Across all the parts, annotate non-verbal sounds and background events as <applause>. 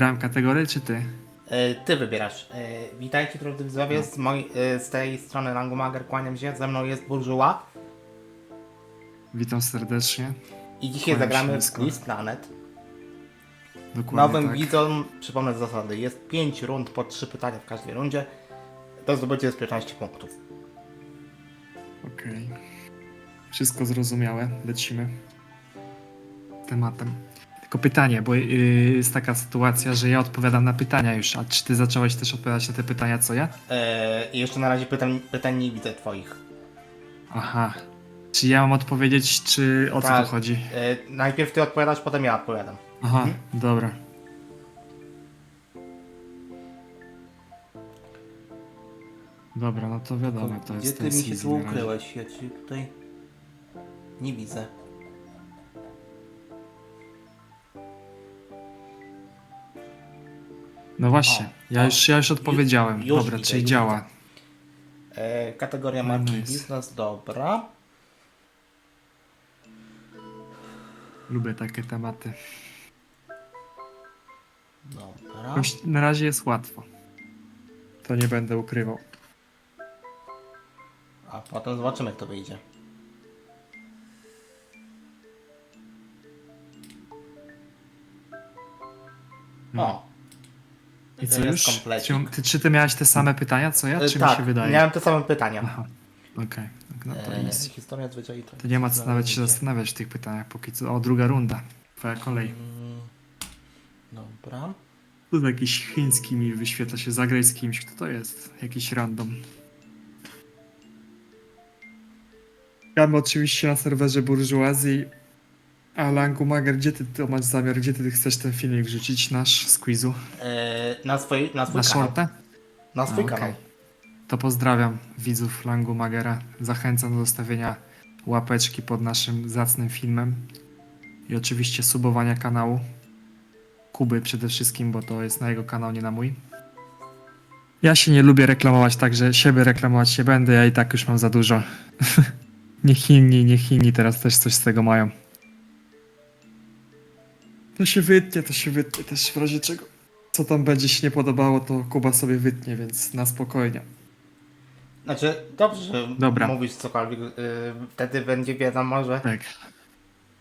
Brałem kategorię, czy ty? E, Ty wybierasz. E, Witajcie drodzy widzowie, z, e, z tej strony Rangomager, kłaniam się, ze mną jest Burżuła Witam serdecznie. i dzisiaj Kłaniam zagramy w. Quiz Planet. Dokładnie Nowym tak. widzom przypomnę zasady, jest 5 rund po 3 pytania w każdej rundzie, do zdobycia jest 15 punktów. Okej. Wszystko zrozumiałe. Lecimy. Tematem. Tylko pytanie, bo yy, jest taka sytuacja, że ja odpowiadam na pytania już, a czy ty zacząłeś też odpowiadać na te pytania, co ja? E, I jeszcze na razie pytań, pytań nie widzę twoich. Aha. Czy ja mam odpowiedzieć, czy o co Tak. tu chodzi? E, Najpierw ty odpowiadasz, potem ja odpowiadam. Aha, dobra. Dobra, no to wiadomo, to Gdzie jest ty mi się tu ukryłeś? Ja cię tutaj nie widzę. No właśnie, O, ja o. już, ja już odpowiedziałem. już Dobra, widzę, czyli już działa. E, kategoria No, marki nice. biznes, dobra. Lubię takie tematy. Dobra. Jakoś na razie jest łatwo. To nie będę ukrywał. A potem zobaczymy, jak to wyjdzie. O! I co jest już? komplecik. Ty, czy ty miałeś te same pytania, co ja? E, Czy tak, mi się wydaje? miałem te same pytania. Aha, okej. No to, E, jest. historia zwyczaj to nie ma co nawet się zastanawiać w tych pytaniach, póki co. O, druga runda. Twoja kolej. Mm, Dobra. Tu jakiś chiński mi wyświetla się. Zagraj z kimś. Kto to jest? Jakiś random. Gramy oczywiście na serwerze burżuazji. A Langu Mager, gdzie ty to masz zamiar? Gdzie ty chcesz ten filmik wrzucić? Nasz z quizu? E, na, swój, na swój Na kanał. shortę? Na swój kanał. To pozdrawiam widzów Langu Magera. Zachęcam do zostawienia łapeczki pod naszym zacnym filmem. I oczywiście subowania kanału. Kuby przede wszystkim, bo to jest na jego kanał, nie na mój. Ja się nie lubię reklamować, także siebie reklamować nie będę. Ja i tak już mam za dużo. <laughs> niech inni, niech inni teraz też coś z tego mają. To się wytnie, to się wytnie też w razie czego. Co tam będzie się nie podobało, to Kuba sobie wytnie, więc na spokojnie. Znaczy, dobrze, że Dobra. mówisz cokolwiek, y, wtedy będzie wiadomo, że Tak.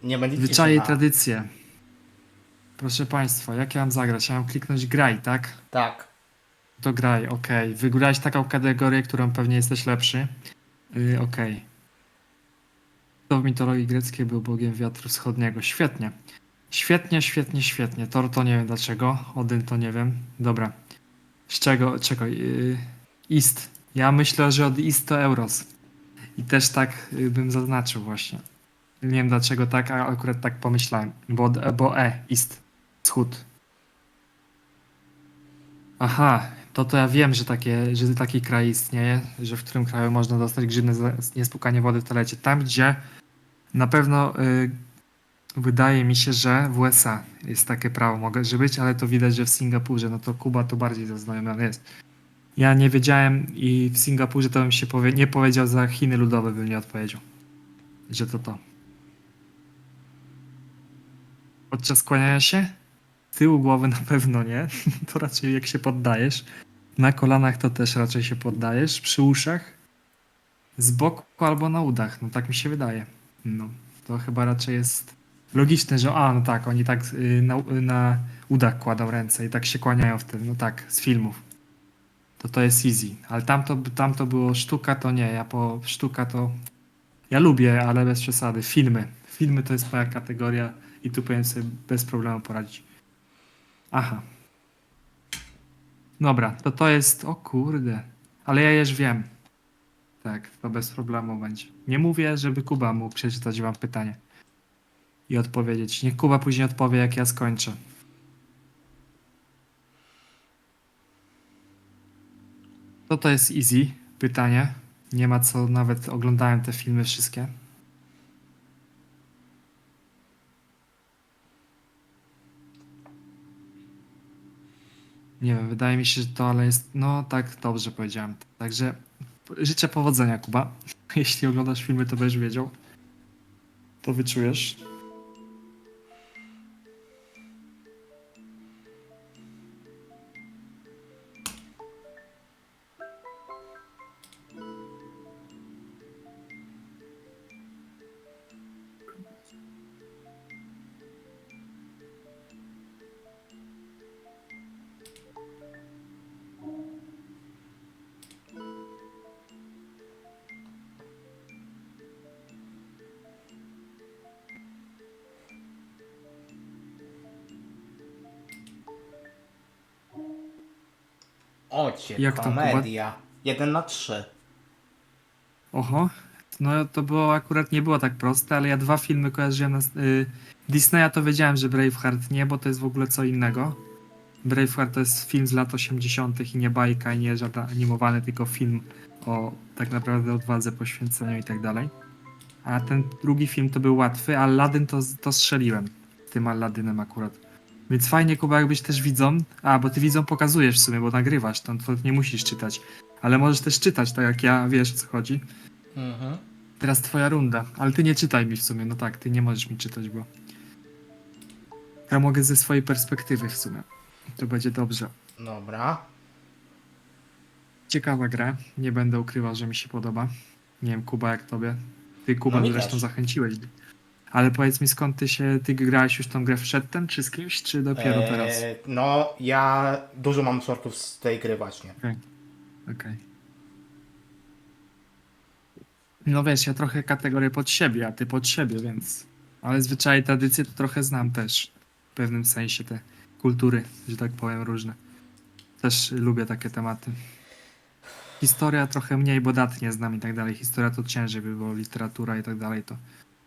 nie będzie Zwyczaje i tradycje. Proszę Państwa, jak ja mam zagrać? Ja mam kliknąć graj, tak? Tak. To graj, okej. Wygrałeś taką kategorię, którą pewnie jesteś lepszy. Yy, okej. Kto w mitologii greckiej był bogiem wiatru wschodniego? Świetnie. Świetnie, świetnie, świetnie. Thor to nie wiem dlaczego. Odyn to nie wiem. Dobra. Z czego? Czekaj. Yy, Ist. Ja myślę, że od Ist to Euros. I też tak yy, bym zaznaczył właśnie. Nie wiem dlaczego tak, a akurat tak pomyślałem. Bo, bo E, Ist. Wschód. Aha, to to ja wiem, że, takie, że taki kraj istnieje, że w którym kraju można dostać grzywne za niespłukanie wody w toalecie. Tam, gdzie na pewno y, wydaje mi się, że w USA jest takie prawo, mogę że być, ale to widać, że w Singapurze, no to Kuba to bardziej zaznajomiony jest. Ja nie wiedziałem i w Singapurze to bym się powie, nie powiedział za Chiny Ludowe, bym nie odpowiedział, że to to. Podczas kłaniania się? Tyłu głowy na pewno nie. <laughs> To raczej jak się poddajesz. Na kolanach to też raczej się poddajesz. Przy uszach. Z boku albo na udach. No tak mi się wydaje. No. To chyba raczej jest logiczne, że a, no tak, oni tak y, na, na udach kładą ręce i tak się kłaniają wtedy. No tak, z filmów. To to jest easy. Ale tamto, tamto było sztuka, to nie. Ja po sztuka to... Ja lubię, ale bez przesady. Filmy. Filmy to jest moja kategoria i tu powinien sobie bez problemu poradzić. Aha. Dobra, to to jest. O kurde. Ale ja już wiem. Tak, to bez problemu będzie. Nie mówię, żeby Kuba mógł przeczytać wam pytanie i odpowiedzieć. Niech Kuba później odpowie, jak ja skończę. To to jest easy pytanie. Nie ma co, nawet oglądałem te filmy wszystkie. Nie wiem, wydaje mi się, że to, ale jest. No tak, dobrze powiedziałem. Także życzę powodzenia, Kuba. <laughs> Jeśli oglądasz filmy, to będziesz wiedział. To wyczujesz. Ocie, Jak to, komedia. Jeden na trzy. Oho. No to było akurat nie było tak proste, ale ja dwa filmy kojarzyłem. Na, y, Disneya to wiedziałem, że Braveheart nie, bo to jest w ogóle co innego. Braveheart to jest film z lat 80. i nie bajka, i nie żaden animowany, tylko film o tak naprawdę odwadze, poświęceniu i tak dalej. A ten drugi film to był łatwy, a Aladdin to, to strzeliłem. Tym Aladynem akurat. Więc fajnie, Kuba, jakbyś też widzą. A, bo ty widzą pokazujesz w sumie, bo nagrywasz, to, to nie musisz czytać. Ale możesz też czytać, tak jak ja, wiesz o co chodzi. Mhm. Teraz twoja runda, ale ty nie czytaj mi w sumie, no tak, ty nie możesz mi czytać, bo ja mogę ze swojej perspektywy w sumie. To będzie dobrze. Dobra. Ciekawa gra, nie będę ukrywał, że mi się podoba. Nie wiem, Kuba, jak tobie. Ty, Kuba, No mi zresztą też. zachęciłeś. Ale powiedz mi, skąd ty się, ty grałeś już tą grę przedtem, czy z kimś, czy dopiero teraz? Eee, no, ja dużo mam shortów z tej gry właśnie. Okej. No wiesz, ja trochę kategorię pod siebie, a ty pod siebie, więc... Ale zwyczaje, tradycje to trochę znam też. W pewnym sensie te kultury, że tak powiem, różne. Też lubię takie tematy. Historia trochę mniej, bo dat nie znam i tak dalej. Historia to ciężej by było, literatura i tak dalej, to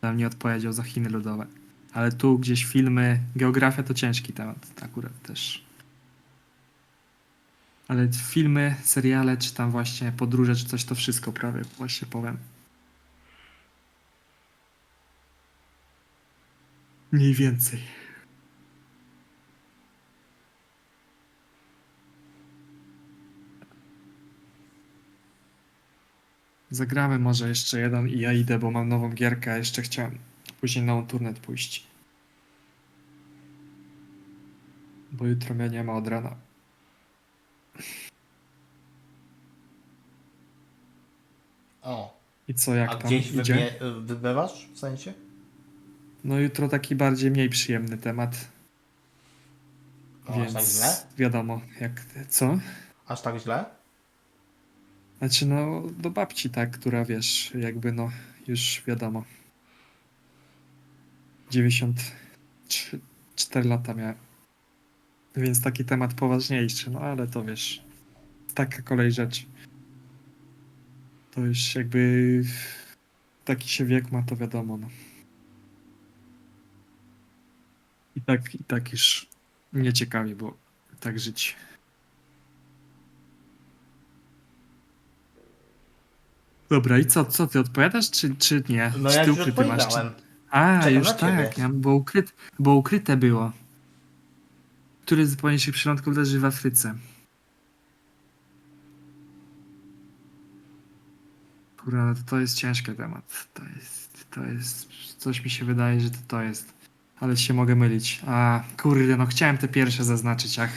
tam nie odpowiedział za Chiny ludowe. Ale tu gdzieś filmy, geografia to ciężki temat akurat też. Ale filmy, seriale, czy tam właśnie podróże, czy coś, to wszystko prawie właśnie powiem. Mniej więcej. Zagramy może jeszcze jeden i ja idę, bo mam nową gierkę, a jeszcze chciałem później na turnet pójść. Bo jutro mnie nie ma od rana. O, I co, jak a tam gdzieś idzie? wybie, wybywasz w sensie? No jutro taki bardziej mniej przyjemny temat, O, Aż tak więc źle? wiadomo, jak co? Aż tak źle? Znaczy no do babci tak, która wiesz, jakby no już wiadomo. 93 4 lata miałem. Więc taki temat poważniejszy, no ale to wiesz, taka kolej rzeczy. To już jakby taki się wiek ma, to wiadomo, no. I tak, i tak już mnie ciekawi, bo tak żyć. Dobra, i co, co ty odpowiadasz, czy, czy nie? No czy ja ty już ukryty masz? Czy... A, Czekam już na ciebie. tak, ja, bo, ukryte, bo ukryte było. Który z poniższych przylądków leży w Afryce? Kurwa, no to, to jest ciężki temat. To jest, to jest, coś mi się wydaje, że to to jest. Ale się mogę mylić. A, kurde, no chciałem te pierwsze zaznaczyć, ach.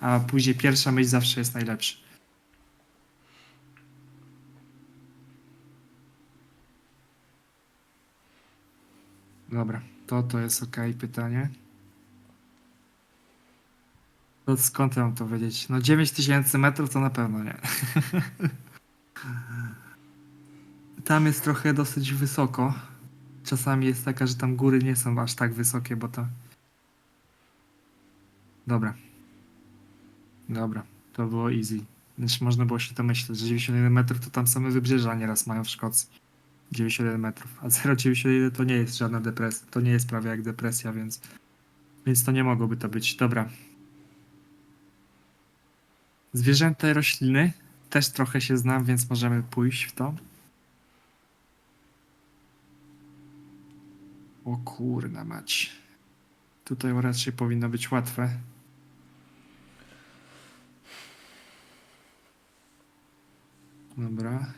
A później pierwsza myśl zawsze jest najlepsza. Dobra, to to jest ok pytanie. To skąd ja mam to wiedzieć? No 9000 metrów to na pewno nie. <laughs> Tam jest trochę dosyć wysoko. Czasami jest taka, że tam góry nie są aż tak wysokie, bo to... Dobra. Dobra, to było easy. Znaczy można było się to myśleć, że 91 metrów to tam same wybrzeża nieraz mają w Szkocji. 91 metrów, a 0,91 to nie jest żadna depresja, to nie jest prawie jak depresja, więc więc to nie mogłoby to być. Dobra. Zwierzęta i rośliny też trochę się znam, więc możemy pójść w to. O kurna mać. Tutaj raczej powinno być łatwe. Dobra.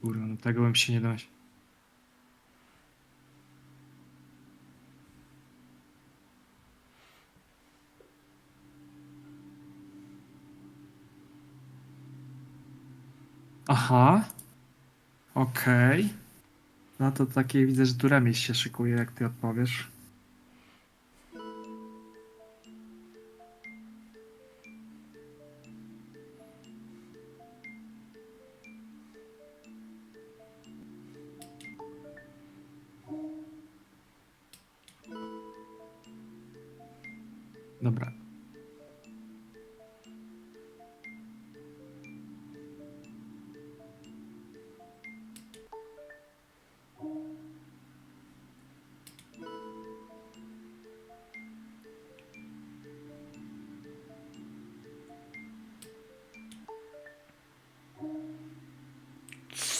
Kurwa, no tego bym się nie dał. Aha. Okej. No to takie widzę, że tu remis się szykuje, jak ty odpowiesz. Dobra.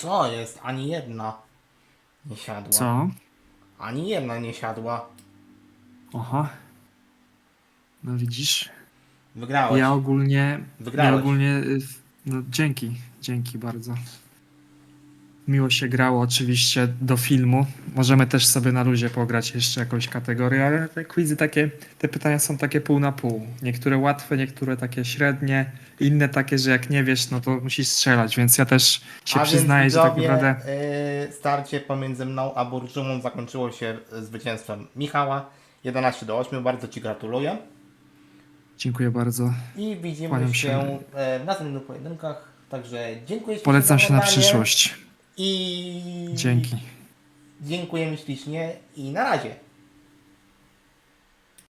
Co jest? Ani jedna nie siadła. Co? Ani jedna nie siadła. Oho. No widzisz? Wygrałeś. Ja ogólnie. Wygrałeś. Ja ogólnie. y, No, dzięki, dzięki bardzo. Miło się grało oczywiście do filmu. Możemy też sobie na luzie pograć jeszcze jakąś kategorię, ale te quizy takie, te pytania są takie pół na pół. Niektóre łatwe, niektóre takie średnie, inne takie, że jak nie wiesz, no to musisz strzelać, więc ja też się A przyznaję, więc że tak widzowie, naprawdę. y, starcie pomiędzy mną a Burczumą zakończyło się zwycięstwem Michała. 11 do 8. Bardzo Ci gratuluję. Dziękuję bardzo. I widzimy Kłaniam się, się. e, w następnych pojedynkach. Także dziękuję Polecam się na oglądanie przyszłość. I Dzięki. dziękujemy ślicznie i na razie.